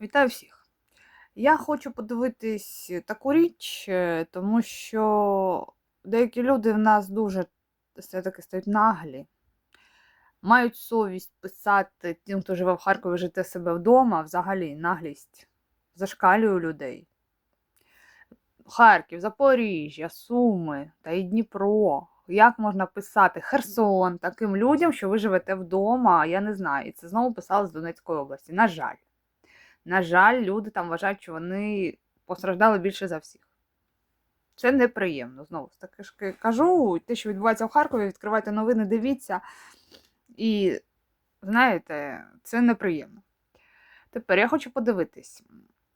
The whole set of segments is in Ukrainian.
Вітаю всіх! Я хочу подивитись таку річ, е, тому що деякі люди в нас дуже все-таки стають наглі, мають совість писати тим, хто живе в Харкові, жити себе вдома, взагалі наглість зашкалює людей. Харків, Запоріжжя, Суми та й Дніпро. Як можна писати Херсон таким людям, що ви живете вдома, я не знаю. І це знову писали з Донецької області. На жаль. На жаль, люди там вважають, що вони постраждали більше за всіх. Це неприємно. Знову ж таки ж кажу, те, що відбувається в Харкові, відкривайте новини, дивіться. І знаєте, це неприємно. Тепер я хочу подивитись.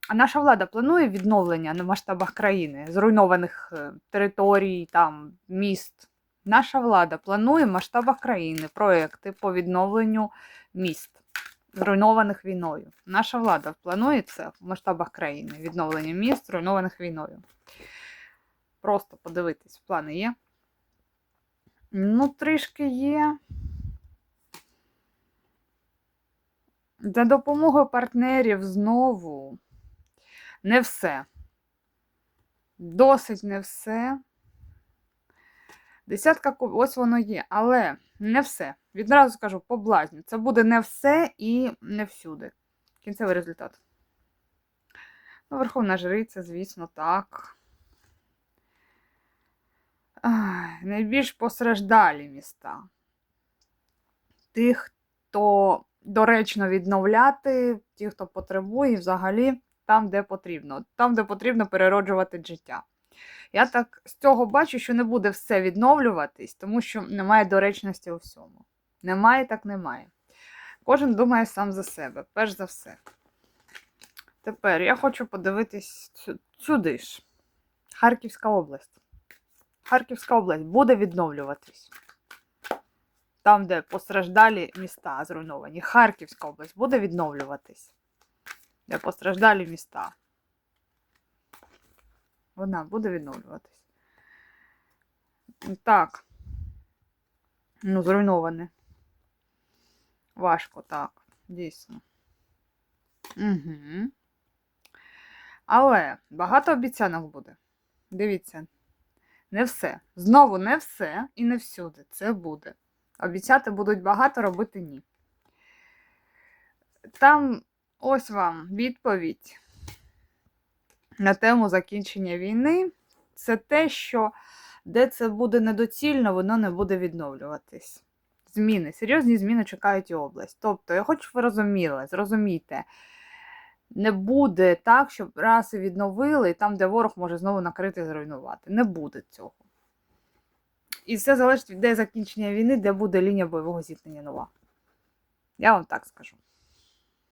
А наша влада планує відновлення на масштабах країни, зруйнованих е, територій, там, міст. Наша влада планує в масштабах країни проекти по відновленню міст, зруйнованих війною. Наша влада планує це в масштабах країни, відновлення міст, зруйнованих війною. Просто подивитись, плани є. Ну, трішки є. За допомогою партнерів знову не все. Досить не все. Десятка куб, ось воно є, але не все. Відразу скажу по блазню. Це буде не все і не всюди. Кінцевий результат. Ну, Верховна жриця, звісно, так. Ах, найбільш постраждалі міста. Тих, хто доречно відновляти, ті, хто потребує, і взагалі там, де потрібно. Там, де потрібно перероджувати життя. Я так з цього бачу, що не буде все відновлюватись, тому що немає доречності у всьому. Немає, так немає. Кожен думає сам за себе, перш за все. Тепер я хочу подивитись сюди ж. Харківська область. Харківська область буде відновлюватись. Там, де постраждалі міста зруйновані. Харківська область буде відновлюватись. Де постраждалі міста. Вона буде відновлюватись. Так. Ну, зруйноване. Важко, так, дійсно. Угу. Але багато обіцянок буде. Дивіться, не все. Знову не все і не всюди. Це буде. Обіцяти будуть багато, робити ні. Там ось вам відповідь на тему закінчення війни. Це те, що де це буде недоцільно, воно не буде відновлюватись. Зміни, серйозні зміни чекають і область. Тобто, я хочу, щоб ви розуміли, зрозумійте, не буде так, щоб раз і відновили, і там, де ворог може знову накрити і зруйнувати. Не буде цього. І все залежить від де закінчення війни, де буде лінія бойового зіткнення нова. Я вам так скажу.